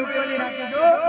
ઉપયોગી રાખજો.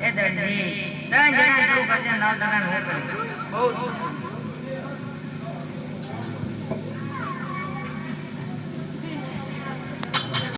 એ દરજી ત્રણ જણા એટલું કરશે નવ જણા હું કરું બહુ